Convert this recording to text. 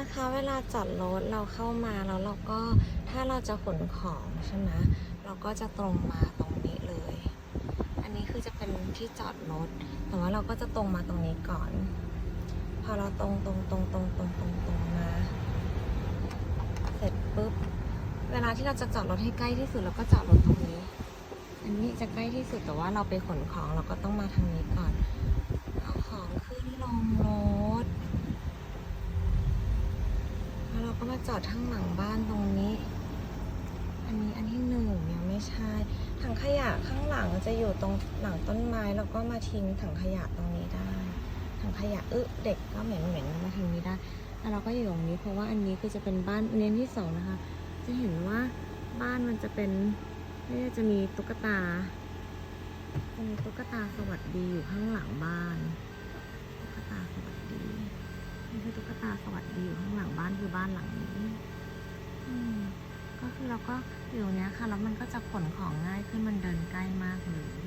นะคะเวลาจอดรถเราเข้ามาแล้วเราก็ถ้าเราจะขนของใช่ไหมเราก็จะตรงมาตรงนี้เลย อันนี้คือจะเป็นที่จอดรถแต่ว่าเราก็จะตรงมาตรงนี้ก่อน พอเราตรงตรงตรงตรงตรงตรงตรงมา เสร็จปุ๊บเวลาที่เราจะจอดรถให้ใกล้ที่สุดเราก็จอดรถตรงนี้ อันนี้จะใกล้ที่สุดแต่ว่าเราไปขนของเราก็ต้องมาทางนี้ก่อน เอาของขึ้นลงรถ แล้ว เรามาจอดข้างหลังบ้านตรงนี้ อันนี้อันที่หนึ่งยังไม่ใช่ถังขยะข้างหลังจะอยู่ตรงหลังต้นไม้แล้วก็มาทิ้งถังขยะตรงนี้ได้ถังขยะอึเด็กก็เหม็นเหม็นมาทางนี้ได้แล้วเราก็อยู่ตรงนี้เพราะว่าอันนี้คือจะเป็นบ้านเรียนที่สองนะคะ จะเห็นว่าบ้านมันจะเป็นนี่จะมีตุ๊กตาจะมีตุ๊กตาสวัสดีอยู่ข้างหลังบ้าน สวัสดีอยู่ข้างหลังบ้านคือบ้านหลังนี้ก็คือเราก็อยู่เนี้ยค่ะแล้วมันก็จะขนของง่ายขึ้นมันเดินใกล้มากเลย